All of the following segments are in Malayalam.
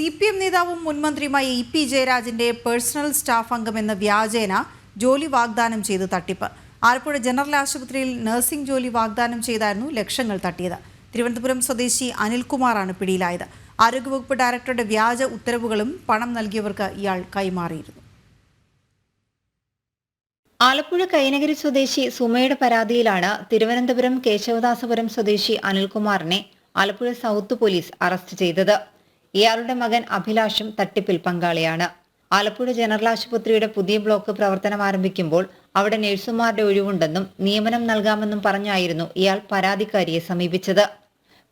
സി പി എം നേതാവും മുൻമന്ത്രിയുമായ ഇ പി ജയരാജിന്റെ പേഴ്സണൽ സ്റ്റാഫ് അംഗമെന്ന വ്യാജേന ജോലി വാഗ്ദാനം ചെയ്ത് തട്ടിപ്പ്. ആലപ്പുഴ ജനറൽ ആശുപത്രിയിൽ നഴ്സിംഗ് ജോലി വാഗ്ദാനം ചെയ്തായിരുന്നു ലക്ഷങ്ങൾ തട്ടിയത്. തിരുവനന്തപുരം സ്വദേശി അനിൽകുമാറാണ് പിടിയിലായത്. ആരോഗ്യവകുപ്പ് ഡയറക്ടറുടെ വ്യാജ ഉത്തരവുകളും പണം നൽകിയവർക്ക് ഇയാൾ കൈമാറിയിരുന്നു. ആലപ്പുഴ കൈനഗരി സ്വദേശി സുമയുടെ പരാതിയിലാണ് തിരുവനന്തപുരം കേശവദാസപുരം സ്വദേശി അനിൽകുമാറിനെ ആലപ്പുഴ സൗത്ത് പോലീസ് അറസ്റ്റ് ചെയ്തത്. ഇയാളുടെ മകൻ അഭിലാഷും തട്ടിപ്പിൽ പങ്കാളിയാണ്. ആലപ്പുഴ ജനറൽ ആശുപത്രിയുടെ പുതിയ ബ്ലോക്ക് പ്രവർത്തനം ആരംഭിക്കുമ്പോൾ അവിടെ നഴ്സുമാരുടെ ഒഴിവുണ്ടെന്നും നിയമനം നൽകാമെന്നും പറഞ്ഞായിരുന്നു ഇയാൾ പരാതിക്കാരിയെ സമീപിച്ചത്.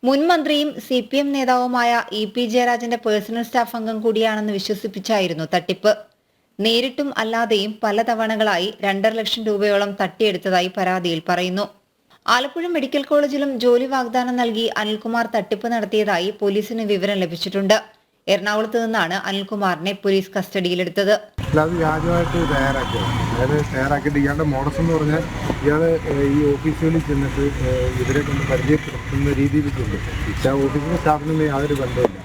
മുൻ മന്ത്രിയും സി പി എം നേതാവുമായ ഇ പി ജയരാജന്റെ പേഴ്സണൽ സ്റ്റാഫ് അംഗം കൂടിയാണെന്ന് വിശ്വസിപ്പിച്ചായിരുന്നു തട്ടിപ്പ്. നേരിട്ടും അല്ലാതെയും പല തവണകളായി രണ്ടര ലക്ഷം രൂപയോളം തട്ടിയെടുത്തതായി പരാതിയിൽ പറയുന്നു. ആലപ്പുഴ മെഡിക്കൽ കോളേജിലും ജോലി വാഗ്ദാനം നൽകി അനിൽകുമാർ തട്ടിപ്പ് നടത്തിയതായി പോലീസിന് വിവരം ലഭിച്ചിട്ടുണ്ട്. എറണാകുളത്ത് നിന്നാണ് അനിൽകുമാറിനെ പോലീസ് കസ്റ്റഡിയിലെടുത്തത്. അത് വ്യാജമായിട്ട് തയ്യാറാക്കിയത്. അതായത് തയ്യാറാക്കിയിട്ട് ഇയാളുടെ മോഡസ് എന്ന് പറഞ്ഞാൽ ഇയാൾ ഈ ഓഫീസുകളിൽ ചെന്നിട്ട് ഇവരെ കൊണ്ട് പരിചയപ്പെടുത്തുന്ന രീതിയിലേക്കുണ്ട് പക്ഷേ ആ ഓഫീസിലെ സ്റ്റാഫിനൊന്നും യാതൊരു ബന്ധമില്ല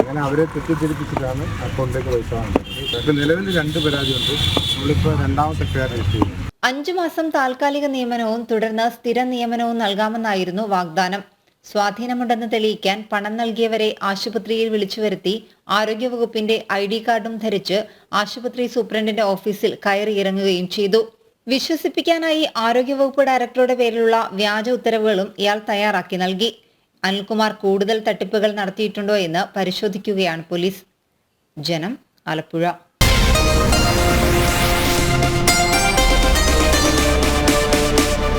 അങ്ങനെ അവരെ തെറ്റിദ്ധരിപ്പിച്ചിട്ടാണ് അക്കൗണ്ടിലേക്ക് പൈസ വാങ്ങുന്നത്. പക്ഷേ നിലവിൽ രണ്ട് പരാതിയുണ്ട്. നമ്മളിപ്പോൾ രണ്ടാമത്തെ പേർ രജിസ്റ്റർ ചെയ്യുന്നത് അഞ്ചു മാസം താൽക്കാലിക നിയമനവും തുടർന്ന് സ്ഥിര നിയമനവും നൽകാമെന്നായിരുന്നു വാഗ്ദാനം. സ്വാധീനമുണ്ടെന്ന് തെളിയിക്കാൻ പണം നൽകിയവരെ ആശുപത്രിയിൽ വിളിച്ചു വരുത്തി ആരോഗ്യവകുപ്പിന്റെ ഐ ഡി കാർഡും ധരിച്ച് ആശുപത്രി സൂപ്രണ്ടിന്റെ ഓഫീസിൽ കയറിയിറങ്ങുകയും ചെയ്തു. വിശ്വസിപ്പിക്കാനായി ആരോഗ്യവകുപ്പ് ഡയറക്ടറുടെ പേരിലുള്ള വ്യാജ ഉത്തരവുകളും ഇയാൾ തയ്യാറാക്കി നൽകി. അനിൽകുമാർ കൂടുതൽ തട്ടിപ്പുകൾ നടത്തിയിട്ടുണ്ടോ എന്ന് പരിശോധിക്കുകയാണ് പോലീസ്. ജനം ആലപ്പുഴ.